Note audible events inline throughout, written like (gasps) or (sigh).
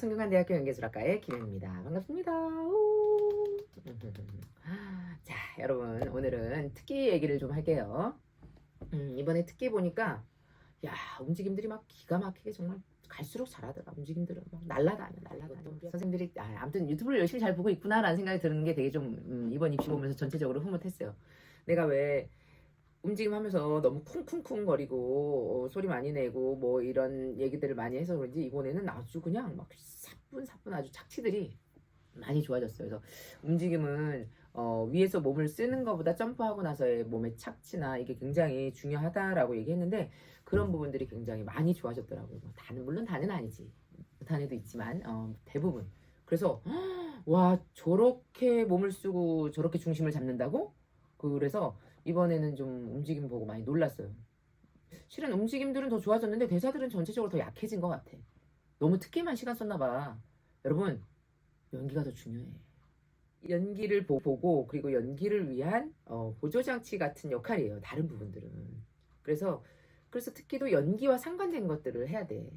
성균관대학교 연계술학과의 김현입니다. 반갑습니다. 우. (laughs) 자, 여러분 오늘은 특기 얘기를 좀 할게요. 음, 이번에 특기 보니까 야 움직임들이 막 기가 막히게 정말 갈수록 잘하더라. 움직임들은 막 날라다녀, 날라다녀. 선생님들이 아, 아무튼 유튜브를 열심히 잘 보고 있구나라는 생각이 드는 게 되게 좀 음, 이번 입시 보면서 전체적으로 흐뭇했어요. 내가 왜 움직임하면서 너무 쿵쿵쿵거리고 어, 소리 많이 내고 뭐 이런 얘기들을 많이 해서 그런지 이번에는 아주 그냥 막 사뿐사뿐 아주 착취들이 많이 좋아졌어요. 그래서 움직임은 어, 위에서 몸을 쓰는 것보다 점프하고 나서의 몸의 착지나 이게 굉장히 중요하다라고 얘기했는데 그런 부분들이 굉장히 많이 좋아졌더라고요. 뭐 다는 물론 다는 아니지. 애도 있지만 어, 대부분. 그래서 (gasps) 와 저렇게 몸을 쓰고 저렇게 중심을 잡는다고? 그래서 이번에는 좀 움직임 보고 많이 놀랐어요. 실은 움직임들은 더 좋아졌는데 대사들은 전체적으로 더 약해진 것 같아. 너무 특기만 시간 썼나 봐. 여러분 연기가 더 중요해. 연기를 보- 보고 그리고 연기를 위한 어, 보조 장치 같은 역할이에요. 다른 부분들은. 그래서 그래서 특기도 연기와 상관된 것들을 해야 돼.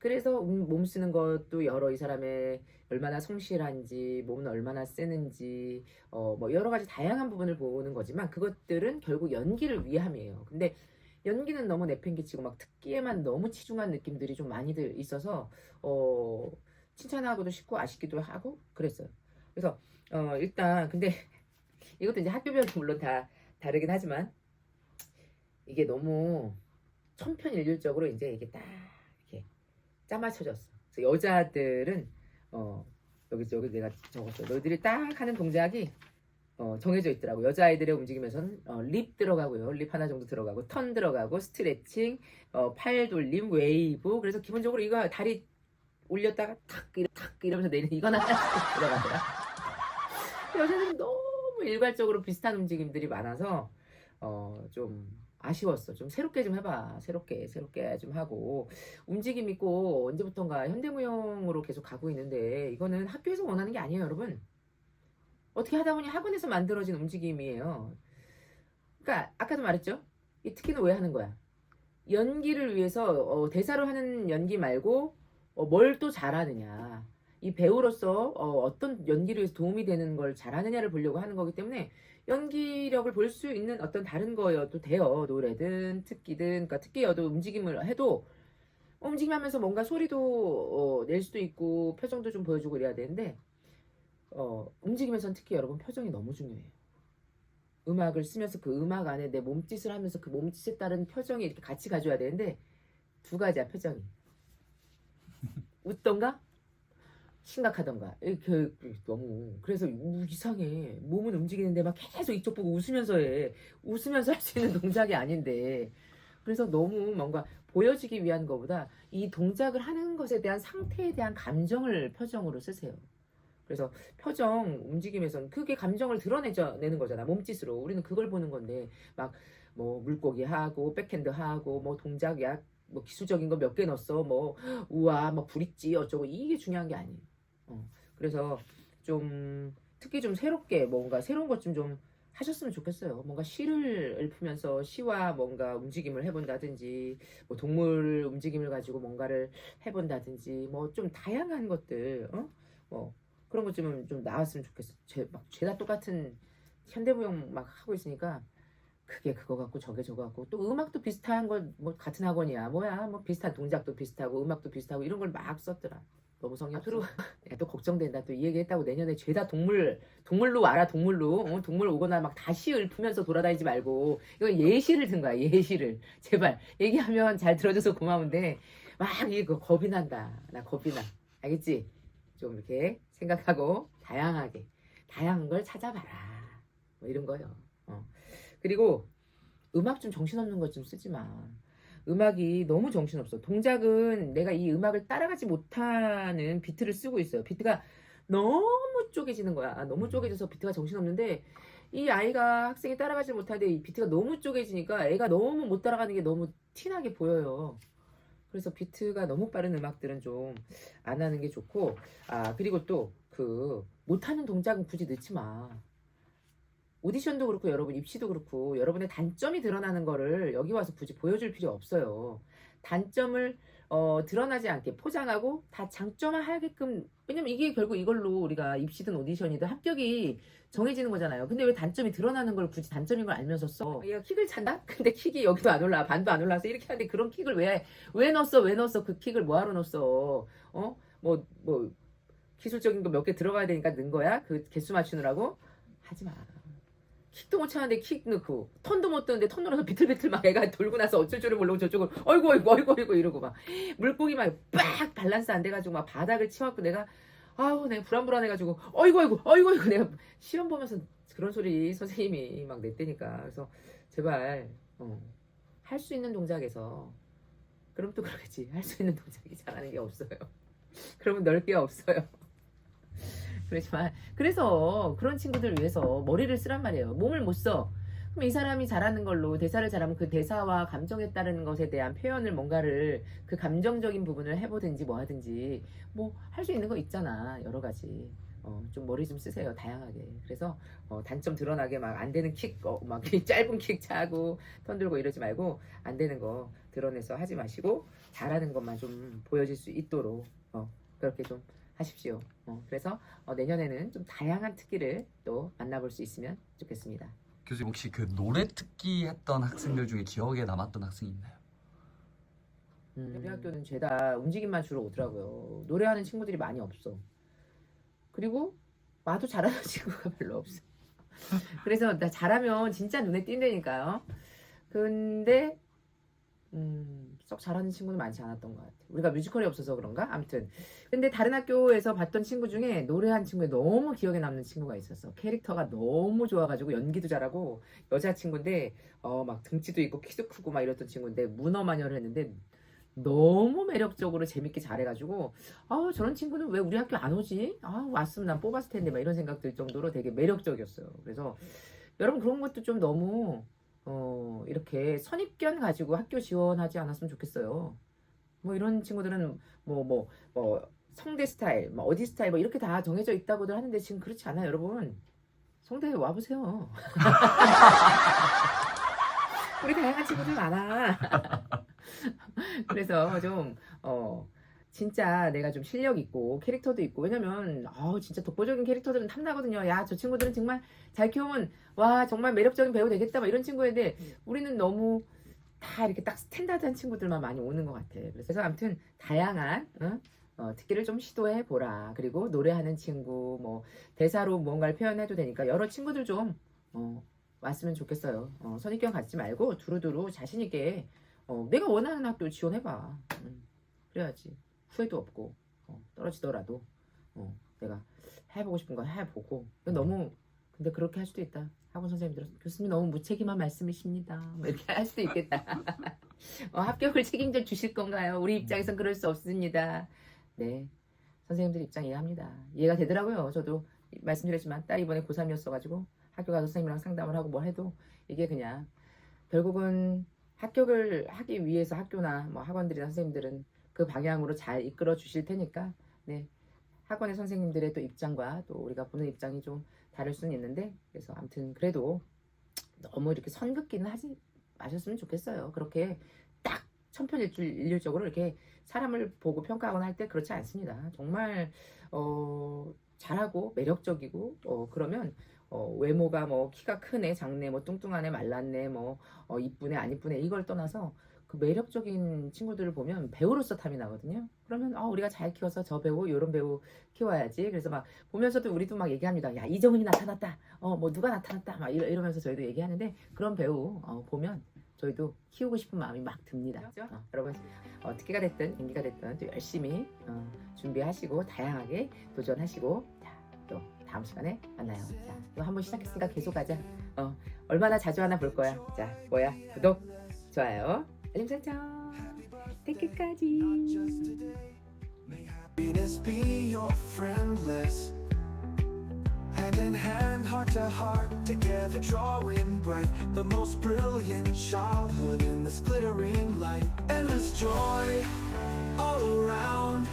그래서 음, 몸 쓰는 것도 여러 이 사람의 얼마나 성실한지, 몸은 얼마나 세는지, 어, 뭐 여러 가지 다양한 부분을 보는 거지만 그것들은 결국 연기를 위함이에요. 근데 연기는 너무 내팽개치고 막 특기에만 너무 치중한 느낌들이 좀 많이들 있어서 어, 칭찬하고도 싶고 아쉽기도 하고 그랬어요. 그래서 어, 일단 근데 (laughs) 이것도 이제 학교별로 물론 다 다르긴 하지만 이게 너무 천편일률적으로 이제 이게 딱 짜맞춰졌어. 그래서 여자들은 어 여기 여기 내가 적었어. 너희들이 딱 하는 동작이 어, 정해져 있더라고. 여자아이들의 움직임에서는 어, 립 들어가고요. 립 하나 정도 들어가고 턴 들어가고 스트레칭, 어, 팔 돌림, 웨이브. 그래서 기본적으로 이거 다리 올렸다가 탁, 이러, 탁 이러면서 내리는 하나씩 (laughs) 들어가더라. 여자들은 너무 일괄적으로 비슷한 움직임들이 많아서 어, 좀 아쉬웠어. 좀 새롭게 좀 해봐. 새롭게, 새롭게 좀 하고. 움직임 있고 언제부턴가 현대무용으로 계속 가고 있는데 이거는 학교에서 원하는 게 아니에요, 여러분. 어떻게 하다 보니 학원에서 만들어진 움직임이에요. 그러니까 아까도 말했죠. 이 특기는 왜 하는 거야? 연기를 위해서 어, 대사로 하는 연기 말고 어, 뭘 또 잘하느냐. 이 배우로서 어, 떤 연기를 위해서 도움이 되는 걸 잘하느냐를 보려고 하는 거기 때문에 연기력을 볼 수 있는 어떤 다른 거여도 돼요. 노래든 특기든 그러니까 특기여도 움직임을 해도 움직임하면서 뭔가 소리도 어, 낼 수도 있고 표정도 좀 보여주고 이래야 되는데 어, 움직이면서는 특히 여러분 표정이 너무 중요해요. 음악을 쓰면서 그 음악 안에 내 몸짓을 하면서 그 몸짓에 따른 표정이 이렇게 같이 가져야 되는데 두 가지야 표정이. (laughs) 웃던가 심각하던가. 이렇게 너무. 그래서 우- 이상해. 몸은 움직이는데 막 계속 이쪽 보고 웃으면서 해. 웃으면서 할 수 있는 동작이 아닌데. 그래서 너무 뭔가 보여지기 위한 것보다 이 동작을 하는 것에 대한 상태에 대한 감정을 표정으로 쓰세요. 그래서 표정 움직임에선 그게 감정을 드러내자 내는 거잖아. 몸짓으로. 우리는 그걸 보는 건데 막 뭐 물고기 하고 백핸드 하고 뭐 동작이야 뭐 기술적인 거 몇 개 넣었어. 뭐 우와 뭐 브릿지 어쩌고. 이게 중요한 게 아니에요 어, 그래서 좀 특히 좀 새롭게 뭔가 새로운 것 좀 좀 하셨으면 좋겠어요 뭔가 시를 읊으면서 시와 뭔가 움직임을 해본다든지 뭐 동물 움직임을 가지고 뭔가를 해본다든지 뭐 좀 다양한 것들 어? 뭐 그런 것 좀 좀 나왔으면 좋겠어. 죄, 막 죄다 똑같은 현대무용 막 하고 있으니까 그게 그거 같고 저게 저거 같고 또 음악도 비슷한 걸 뭐 같은 학원이야 뭐야 뭐 비슷한 동작도 비슷하고 음악도 비슷하고 이런 걸 막 썼더라. 너무 성의 앞으로 야, (laughs) 또 걱정된다. 또 이 얘기했다고 내년에 죄다 동물 동물로 알아 동물로. 어, 동물 오거나 막 다시 읊으면서 돌아다니지 말고. 이거 예시를 든 거야 예시를. (laughs) 제발. 얘기하면 잘 들어줘서 고마운데 막 이거 겁이 난다. 나 겁이 나. 알겠지? 좀 이렇게 생각하고 다양하게 다양한 걸 찾아봐라. 뭐 이런 거요. 어. 그리고 음악 좀 정신없는 것 좀 쓰지 마. 음악이 너무 정신없어. 동작은 내가 이 음악을 따라가지 못하는 비트를 쓰고 있어요. 비트가 너무 쪼개지는 거야. 아, 너무 쪼개져서 비트가 정신없는데 이 아이가 학생이 따라가지 못하는데 이 비트가 너무 쪼개지니까 애가 너무 못 따라가는 게 너무 티나게 보여요. 그래서 비트가 너무 빠른 음악들은 좀 안 하는 게 좋고 아 그리고 또 그 못하는 동작은 굳이 넣지 마 오디션도 그렇고 여러분 입시도 그렇고 여러분의 단점이 드러나는 거를 여기 와서 굳이 보여줄 필요 없어요 단점을 어, 드러나지 않게 포장하고 다 장점화하게끔 왜냐면 이게 결국 이걸로 우리가 입시든 오디션이든 합격이 정해지는 거잖아요. 근데 왜 단점이 드러나는 걸 굳이 단점인 걸 알면서 써? 얘가 킥을 찬다? (laughs) 근데 킥이 여기도 안 올라, 반도 안 올라서 이렇게 하는데 그런 킥을 왜, 왜 넣었어? 왜 넣었어? 그 킥을 뭐하러 넣었어? 어? 뭐, 뭐, 기술적인 거 몇 개 들어가야 되니까 넣은 거야? 그 개수 맞추느라고? 하지 마. 킥도 못 차는데 킥 넣고 턴도 못 뜨는데 턴 넣어서 비틀비틀 막 애가 돌고 나서 어쩔 줄을 모르고 저쪽을 어이구 어이구 어이구 어이구 이러고 막 물고기 막 빡 밸런스 안 돼가지고 막 바닥을 치워갖고 내가 아우 내가 불안불안해가지고 어이구 어이구 어이구 어이구 내가 시험 보면서 그런 소리 선생님이 막 냈다니까. 그래서 제발 어, 할 수 있는 동작에서 그럼 또 그러겠지. 할 수 있는 동작이 잘하는 게 없어요. (laughs) 그러면 넓게 없어요 그렇지만 그래서 그런 친구들 위해서 머리를 쓰란 말이에요. 몸을 못 써. 그럼 이 사람이 잘하는 걸로 대사를 잘하면 그 대사와 감정에 따르는 것에 대한 표현을 뭔가를 그 감정적인 부분을 해보든지 뭐 하든지 뭐 할 수 있는 거 있잖아. 여러 가지. 어, 좀 머리 좀 쓰세요. 다양하게. 그래서 어, 단점 드러나게 막 안 되는 킥, 어, 막 (laughs) 짧은 킥 차고 턴 들고 이러지 말고 안 되는 거 드러내서 하지 마시고 잘하는 것만 좀 보여질 수 있도록 어, 그렇게 좀 하십시오. 어, 그래서 어, 내년에는 좀 다양한 특기를 또 만나볼 수 있으면 좋겠습니다. 교수님 혹시 그 노래 특기 했던 학생들 중에 기억에 남았던 학생이 있나요? 우리 학교는 죄다 움직임만 주로 오더라고요. 노래하는 친구들이 많이 없어. 그리고 마도 잘하는 (laughs) 친구가 별로 없어. 그래서 나 잘하면 진짜 눈에 띈다니까요. 근데 음, 썩 잘하는 친구는 많지 않았던 것 같아요. 우리가 뮤지컬이 없어서 그런가? 아무튼. 근데 다른 학교에서 봤던 친구 중에 노래한 친구에 너무 기억에 남는 친구가 있었어. 캐릭터가 너무 좋아가지고 연기도 잘하고 여자친구인데 어, 막 등치도 있고 키도 크고 막 이랬던 친구인데 문어 마녀를 했는데 너무 매력적으로 재밌게 잘해가지고 아 저런 친구는 왜 우리 학교 안 오지? 아 왔으면 난 뽑았을 텐데 막 이런 생각 들 정도로 되게 매력적이었어요. 그래서 여러분 그런 것도 좀 너무 어 이렇게 선입견 가지고 학교 지원하지 않았으면 좋겠어요. 뭐 이런 친구들은 뭐 뭐 뭐 성대 스타일, 뭐 어디 스타일 뭐 이렇게 다 정해져 있다고들 하는데 지금 그렇지 않아요, 여러분. 성대 와 보세요. (laughs) 우리 다양한 친구들 많아. (laughs) 그래서 좀, 어, 진짜 내가 좀 실력 있고 캐릭터도 있고 왜냐면 아 진짜 독보적인 캐릭터들은 탐나거든요. 야 저 친구들은 정말 잘 키우면 와 정말 매력적인 배우 되겠다 막 이런 친구인데 우리는 너무 다 이렇게 딱 스탠다드한 친구들만 많이 오는 것 같아. 그래서 아무튼 다양한 어? 어, 특기를 좀 시도해 보라. 그리고 노래하는 친구 뭐 대사로 무언가를 표현해도 되니까 여러 친구들 좀 어, 왔으면 좋겠어요. 어, 선입견 갖지 말고 두루두루 자신 있게 어, 내가 원하는 학교 지원해봐. 음, 그래야지 후회도 없고 어, 떨어지더라도 어, 내가 해보고 싶은 거 해보고 이건 너무 근데 그렇게 할 수도 있다. 학원 선생님들은 교수님 너무 무책임한 말씀이십니다. 뭐 이렇게 할 수도 있겠다. (laughs) 어, 합격을 책임져 주실 건가요? 우리 입장에선 그럴 수 없습니다. 네, 선생님들 입장 이해합니다. 이해가 되더라고요. 저도 말씀드렸지만 딸 이번에 고3이었어가지고 학교 가서 선생님이랑 상담을 하고 뭐 해도 이게 그냥 결국은 합격을 하기 위해서 학교나 뭐 학원들이나 선생님들은 그 방향으로 잘 이끌어 주실 테니까 네 학원의 선생님들의 또 입장과 또 우리가 보는 입장이 좀 다를 수는 있는데 그래서 아무튼 그래도 너무 이렇게 선긋기는 하지 마셨으면 좋겠어요. 그렇게 딱 천편일률적으로 이렇게 사람을 보고 평가하거나 할 때 그렇지 않습니다. 정말 어 잘하고 매력적이고 어 그러면 어, 외모가 뭐 키가 크네 작네 뭐 뚱뚱하네 말랐네 뭐 어, 이쁘네 안 이쁘네 이걸 떠나서 그 매력적인 친구들을 보면 배우로서 탐이 나거든요. 그러면 어, 우리가 잘 키워서 저 배우 요런 배우 키워야지. 그래서 막 보면서도 우리도 막 얘기합니다. 야 이정은이 나타났다. 어 뭐 누가 나타났다. 막 이러, 이러면서 저희도 얘기하는데 그런 배우 어, 보면 저희도 키우고 싶은 마음이 막 듭니다. 어, 여러분 어, 특기가 됐든 인기가 됐든 또 열심히 어, 준비하시고 다양하게 도전하시고 자, 또 다음 시간에 만나요. 자, 이거 한번 시작했으니까 계속 가자. 어, 얼마나 자주 하나 볼 거야. 자, 뭐야? 구독, 좋아요, 알림 설정. 땡큐까지. Happiness be your friend list. Hand in hand, heart to heart, together drawing bright. The most brilliant childhood in this glittering light. Endless joy all around.